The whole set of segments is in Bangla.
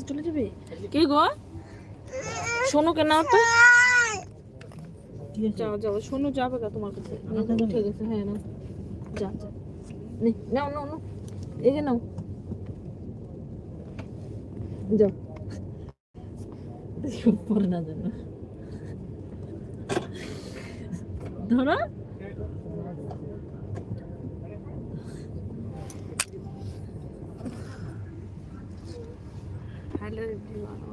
কাছে চলে যাবে? কি গো? শোনো কেন তো? যাও যাও শোনো যাবে গা তোমার কাছে। না, ঠিক আছে হ্যাঁ না যা যা। নাও নাও নাও। এই যে নাও। যাও। না যেন। ধরো হ্যালো এভরিওয়ান এটা কোড কোন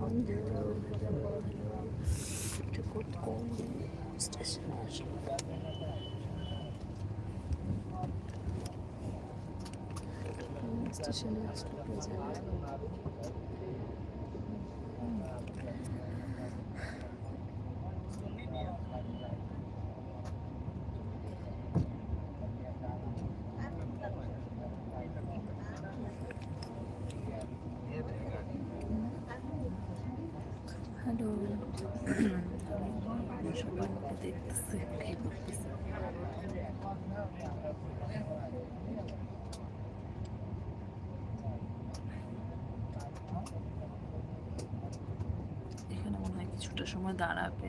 স্টেশনে আসলাম স্টেশনে আসলাম প্রেজেন্ট হ্যালো সবাই আমাকে দেখতেছে কি করতেছে এখানে মনে হয় কিছুটা সময় দাঁড়াবে।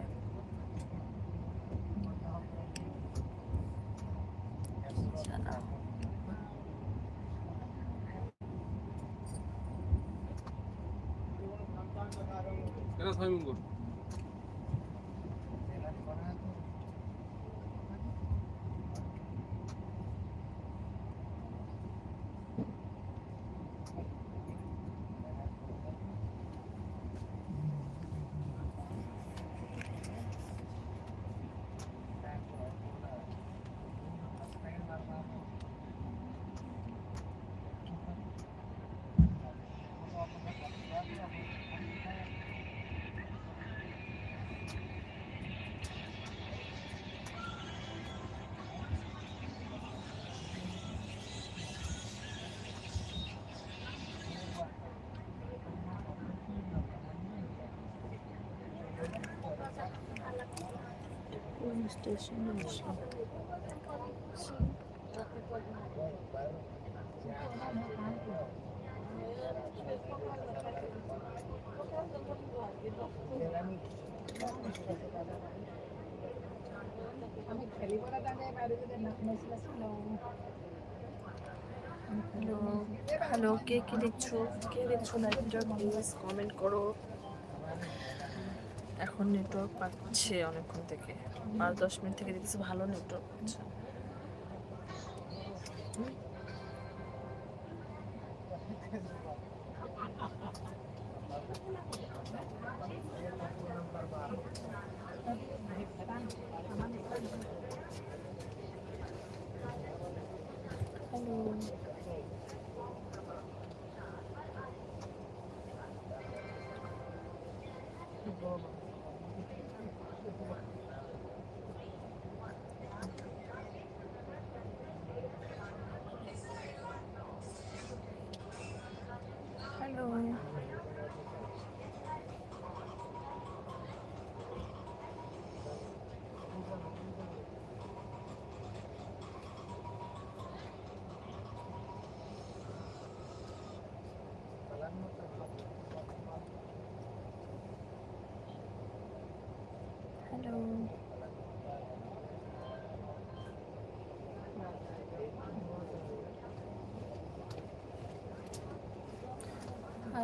স্টেশনে হ্যালো হ্যালো কে কে দেখছ? কে দেখছ লাইভটা প্লিজ কমেন্ট করো? এখন নেটওয়ার্ক পাচ্ছে অনেকক্ষণ থেকে। পাঁচ দশ মিনিট থেকে দেখছি ভালো নেটওয়ার্ক পাচ্ছে। Hello hello hello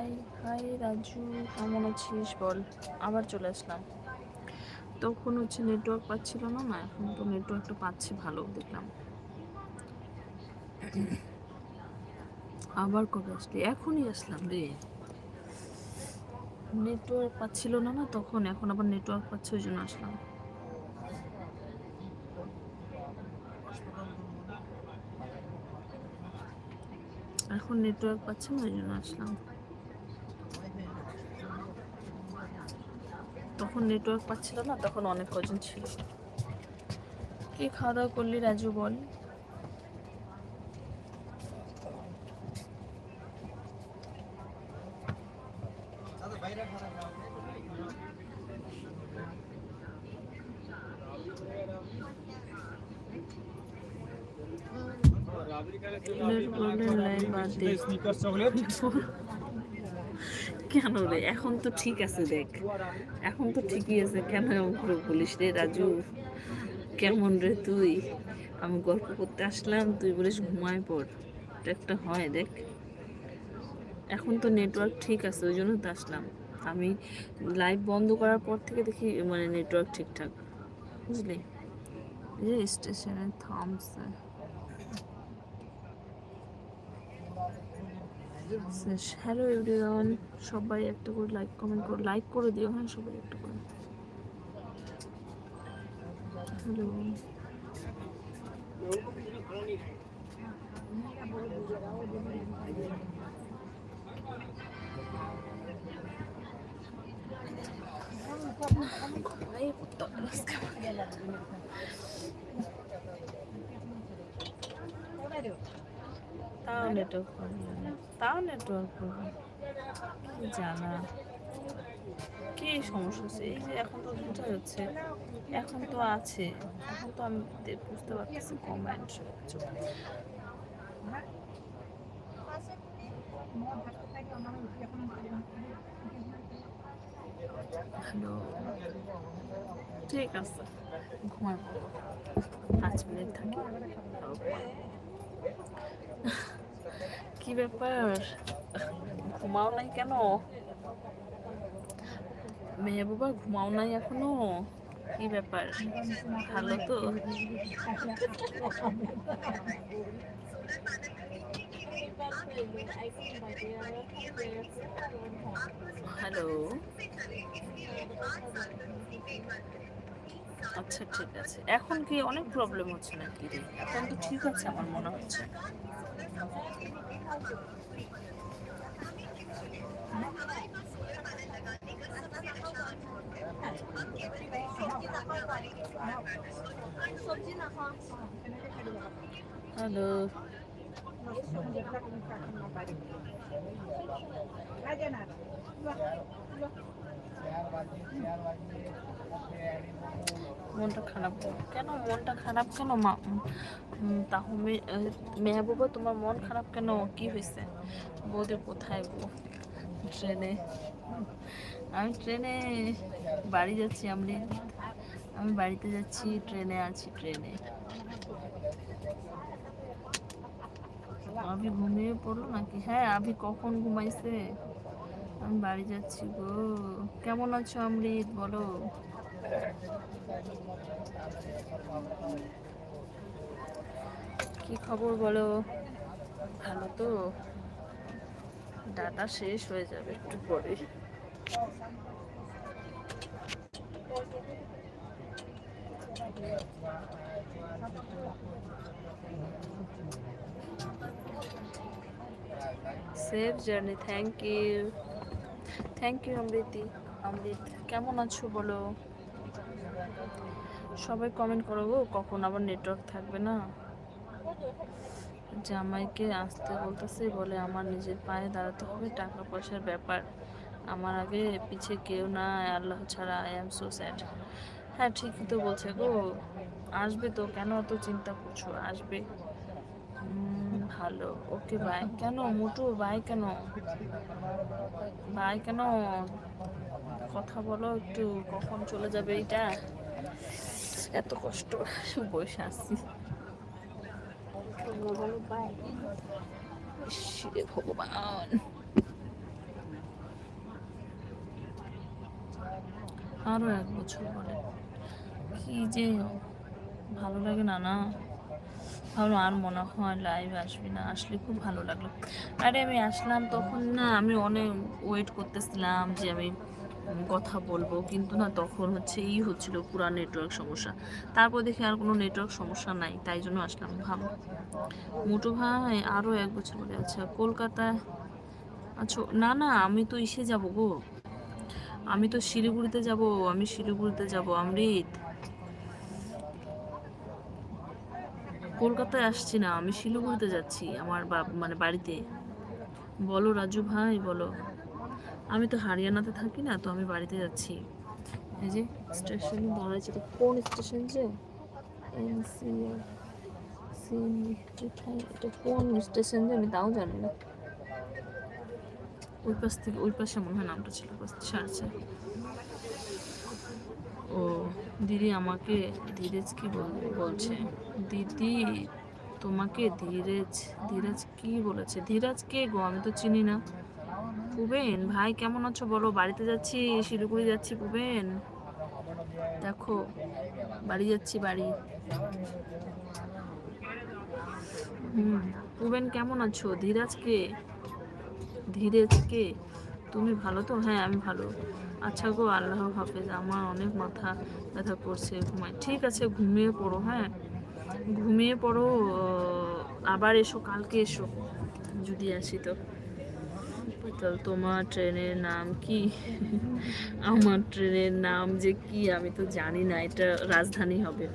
hi hi Raju, কেমন আছিস বল? আবার চলে আসলাম। তখন হচ্ছে নেটওয়ার্ক পাচ্ছিল না না, এখন তো নেটওয়ার্কটা পাচ্ছি ভালো, দেখলাম। আবার কবে আসলি? এখনই আসলাম রে। নেটওয়ার্ক পাচ্ছিল না না, তখন, এখন আবার নেটওয়ার্ক পাচ্ছে, ওই জন্য আসলাম। এখন নেটওয়ার্ক পাচ্ছে না, ওই জন্য আসলাম। যখন নেটওয়ার্ক পাচ্ছিল না তখন অনেক কজন ছিল। কি খাওয়া দাওয়া করলি রাজু বল। লাইন বাদ দিয়ে কেন রে? এখন তো ঠিক আছে দেখ। এখন তো ঠিকই আছে। কেন করে বলিস রে রাজু? কেমন রে তুই? আমি গল্প করতে আসলাম, তুই বলিস ঘুমায় পড়। একটা হয় দেখ। এখন তো নেটওয়ার্ক ঠিক আছে, ওই জন্য তো আসলাম। আমি লাইভ বন্ধ করার পর থেকে দেখি মানে নেটওয়ার্ক ঠিকঠাক। বুঝলি? যে স্টেশনে থামছে হ্যালো এভরিওয়ান সবাই একটা করে লাইক কমেন্ট করে লাইক করে দিও হ্যাঁ সবাই একটা করে। হ্যালো নেটওয়ার্ক প্রবলেম তাও নেটওয়ার্ক প্রবলেম জানা? কি সমস্যা হচ্ছে? এই যে এখন তো বোঝা যাচ্ছে, এখন তো আছে। এখন তো আমি বুঝতে পারতেছি কমেন্ট হ্যালো ঠিক আছে। ঘুমাই। পাঁচ মিনিট থাকি। কি ব্যাপার? ঘুমাও নাই কেন? মেয়ে বাবা ঘুমাও নাই এখনও? কি ব্যাপার? ভালো তো? হ্যালো? আচ্ছা ঠিক আছে। এখন কি অনেক প্রবলেম হচ্ছে নাকি রে? এখন তো ঠিক আছে আমার মনে হচ্ছে। হ্যালো মনটা খারাপ কেন? মনটা খারাপ কেন, মা? তাহলে মেহবুবা, তোমার মন খারাপ কেন? কি হয়েছে বৌদি কোথায় গো? ট্রেনে। আমি ট্রেনে বাড়ি যাচ্ছি, আমি আমি বাড়িতে যাচ্ছি, ট্রেনে আছি, ট্রেনে। আমি ঘুমিয়ে পড়ল নাকি? হ্যাঁ আমি কখন ঘুমাইছে? আমি বাড়ি যাচ্ছি গো। কেমন আছো অমৃত বলো। কি খবর বলো? ভালো তো? ডাটা শেষ হয়ে যাবে একটু পরে। Safe journey thank you thank you Amriti Amrit কেমন আছো বলো? সবাই কমেন্ট করো গো, কখন আবার নেটওয়ার্ক থাকবে না? জামাইকে আসতে বলতেছে, বলে আমার নিজের পায়ে দাঁড়াতে হবে, টাকা পয়সার ব্যাপার। আমার আগে পিছে কেউ না, আল্লাহ ছাড়া আই এম সো স্যাড হ্যাঁ ঠিকই তো বলছে গো। আসবে তো, কেন অত চিন্তা করছ? আসবে। ভালো। ওকে বাই কেন মোটু বাই কেন? বাই কেন? কথা বলো একটু, কখন চলে যাবে এইটা? এত কষ্ট। বসে আসছি ভগবান। আরও এক বছর পরে। কি যে ভালো লাগে না না? ভাবলাম আর মনে হয় লাইভ আসবি না। আসলে খুব ভালো লাগল। আরে আমি আসলাম তখন না, আমি অনেক ওয়েট করতেছিলাম যে আমি কথা বলব, কিন্তু না তখন হচ্ছে ই হচ্ছিল পুরা নেটওয়ার্ক সমস্যা। তারপর দেখি আর কোনো নেটওয়ার্ক সমস্যা নাই, তাই জন্য আসলাম ভালো মোটু ভাই আরও এক বছর পরে আচ্ছা কলকাতায় আচ্ছা না না, আমি তো ইসে যাব গো। আমি তো শিলিগুড়িতে যাব, আমি শিলিগুড়িতে যাব, অমৃত। কলকাতায় আসছি না, আমি শিলিগুড়িতে যাচ্ছি আমার মানে বাড়িতে। বলো রাজু ভাই, বলো। আমি তো হারিয়ানাতে থাকি না, তো আমি বাড়িতে যাচ্ছি। এই যে স্টেশনে দাঁড়াইছে এটা কোন স্টেশন যে? এটা কোন স্টেশন যে আমি তাও জানি না। ওই পাশ থেকে, ওই পাশে মনে হয় নামটা ছিল ছাড়ছে। ও, দিদি আমাকে ধীরেজ কি বলছে? দিদি তোমাকে ধীরেজ, ধীরাজ কি বলেছে? ধীরাজ কে গো? আমি তো চিনি না। পুবেন, ভাই কেমন আছো বলো? বাড়িতে যাচ্ছি, শিলিগুড়ি যাচ্ছি, পুবেন? দেখো, বাড়ি যাচ্ছি, বাড়ি। হুম, পুবেন কেমন আছো? ধীরাজ কে ধীরেজ কে তুমি ভালো তো? হ্যাঁ আমি ভালো। আচ্ছা গো, আল্লাহ হাফেজ, আমার অনেক মাথা ব্যথা করছে ঘুমায়। ঠিক আছে, ঘুমিয়ে পড়ো হ্যাঁ? ঘুমিয়ে পড়ো আবার এসো, কালকে এসো, যদি আসি তো। তো তোমার ট্রেনের নাম কি? আমার ট্রেনের নাম যে কি, আমি তো জানি না, এটা রাজধানী হবে।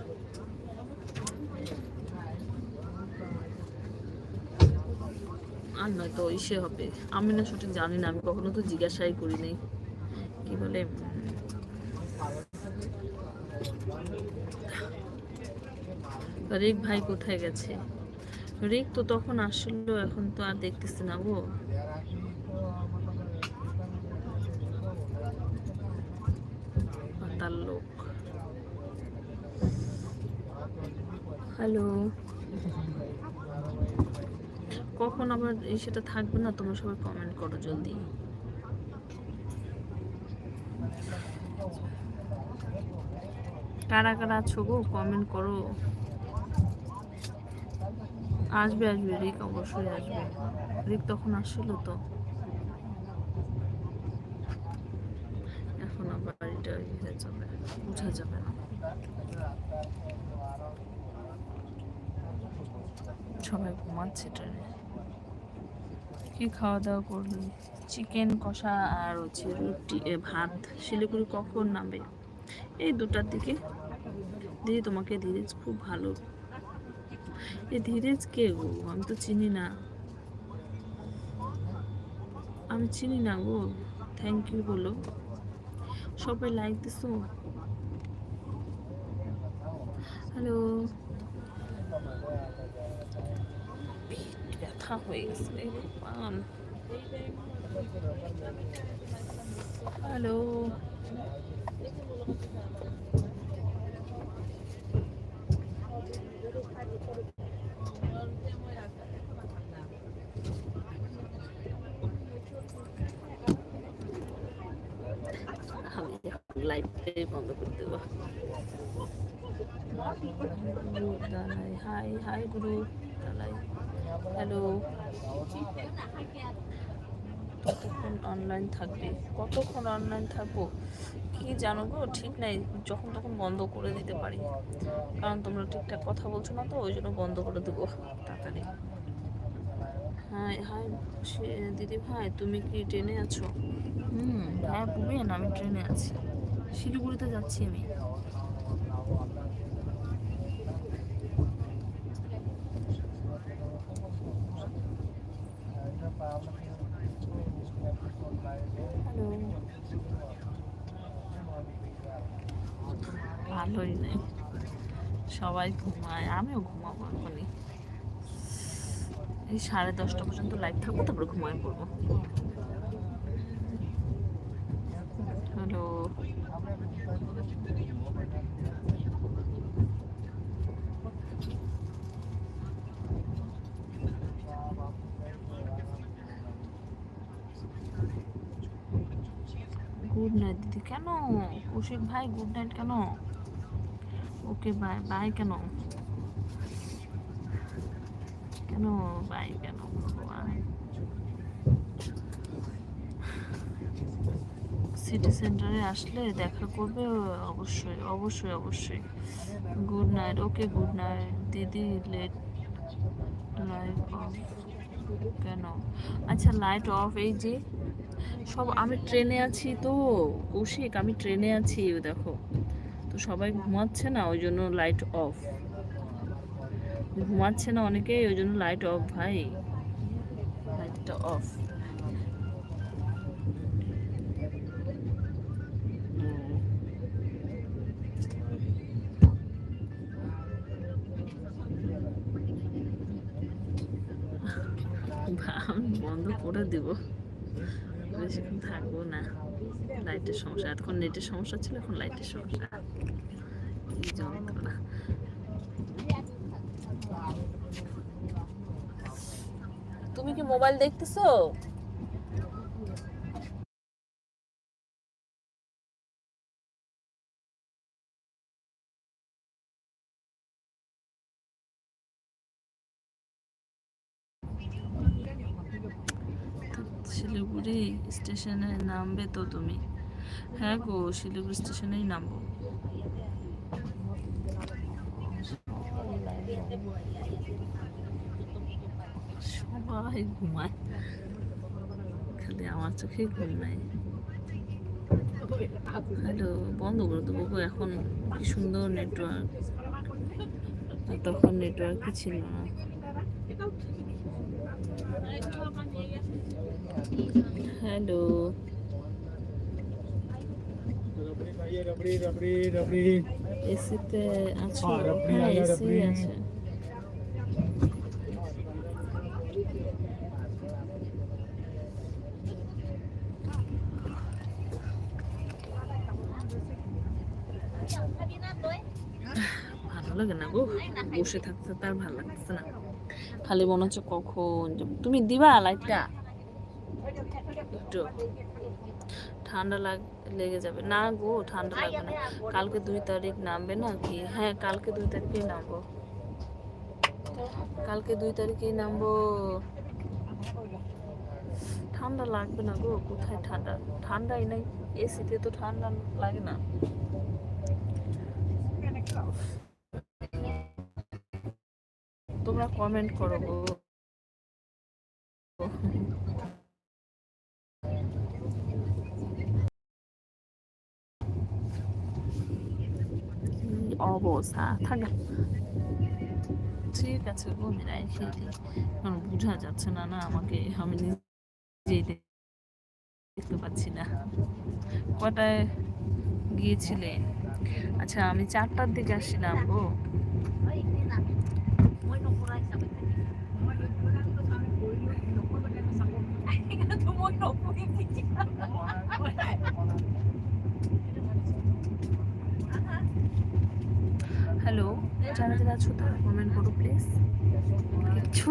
আর নয়তো ইসে হবে। আমি না সঠিক জানি না, আমি কখনো তো জিজ্ঞাসাই করি নাই। কি বলে? রিক ভাই কোথায় গেছে? রিক তো তখন আসলো, এখন তো আর দেখতেছি না গো তার লোক হ্যালো কখন আবার সেটা থাকবে না, তোমরা সবাই কমেন্ট করো জলদি। কারা কারা আছো গো? কমেন্ট করো। আসবে আসবে, রিক অবশ্যই আসবে। রিক তখন আসছিল তো। এখন আবার এটা যাবে, বোঝা যাবে না। সবাই ঘুমাচ্ছে ট্রেনে কি খাওয়া দাওয়া করলি চিকেন কষা আর হচ্ছে রুটি ভাত। শিলিগুড়ি কখন নামবে? এই দুটার দিকে। দিদি তোমাকে, ধীরেজ খুব ভালো। এ, ধীরেজ কে গো? আমি তো চিনি না। আমি চিনি না গো। থ্যাংক ইউ বলো। সবাই লাইক দিছো? হ্যালো ব্যথা হয়ে গেছে রে ভগবান হ্যালো আমি লাইভটাই বন্ধ করে দেবো দালাই হাই হাই গুরু দালাই হ্যালো কতক্ষণ অনলাইন থাকবে? কতক্ষণ অনলাইন থাকব? কি জানো গো? ঠিক নাই। যখন তখন বন্ধ করে দিতে পারি। কারণ তোমরা ঠিকঠাক কথা বলছো না তো, ওই জন্য বন্ধ করে দেবো। তাড়াতাড়ি। হাই সে- দিদি ভাই, তুমি কি ট্রেনে আছো? হুম হ্যাঁ বুবেন আমি ট্রেনে আছি। শিলিগুড়িতে যাচ্ছি আমি হ্যালো ভালোই নেই সবাই ঘুমায়, আমিও ঘুমাবো এখনই। এই সাড়ে দশটা পর্যন্ত লাইভ থাকব, তারপরে ঘুমায় পড়ব। হ্যালো গুড নাইট দিদি। কেন? কৌশিক ভাই গুড নাইট কেন? ওকে বাই বাই কেন? কেন বাই কেন? সিটি সেন্টারে আসলে দেখা করবে, অবশ্যই অবশ্যই অবশ্যই। Good night okay good night দিদি লেট লাইট অফ কেন? আচ্ছা লাইট অফ এই যে সব, আমি ট্রেনে আছি তো, কৌশিক, আমি ট্রেনে আছি দেখো। সবাই ঘুমাচ্ছে না, ওই জন্য লাইট অফ ঘুমাচ্ছে না অনেকেই, ওই জন্য লাইট অফ ভাই। লাইটটা অফ বন্ধ করে দেবো। বেশিক্ষণ থাকব না। লাইটের সমস্যা। এতক্ষণ নেটের সমস্যা ছিল, এখন লাইটের সমস্যা। তুমি কি মোবাইল দেখতেছো শিলিগুড়ি স্টেশনে নামবে তো তুমি? হ্যাঁ গো, শিলিগুড়ি স্টেশনেই নামবো। সবাই ঘুমায়। খালি আমার চোখে ঘুম নাই। হ্যালো, বন্ধ করে দেবো গো, এখন কি সুন্দর নেটওয়ার্ক তখন নেটওয়ার্কই ছিল না। হ্যালো এসিতে এসি ভালো লাগে না গো। বসে থাকতে তার ভালো লাগছে না। খালি মনে হচ্ছে কখন তুমি দিবা লাইটটা একটু ঠান্ডা লাগ, লেগে যাবে। না গো, ঠান্ডা লাগবে না। কালকে দুই তারিখ নামবে না কি? হ্যাঁ কালকে দুই তারিখেই নামবো। কালকে দুই তারিখেই নামবো। ঠান্ডা লাগবে না গো, কোথায় ঠান্ডা? ঠান্ডাই নাই। এসিতে তো ঠান্ডা লাগে না। তোমরা কমেন্ট করো গো কি অবস্থা থাকা ঠিক আছে রাইখে দিই কারণ বোঝা যাচ্ছে না না আমাকে আমি নিজেই দেখতে পাচ্ছি না কটায় গিয়েছিলে আচ্ছা আমি চারটার দিকে আসছিলাম গো হ্যালো যারা যারা আছো তারা কমেন্ট করো প্লিজ কিছু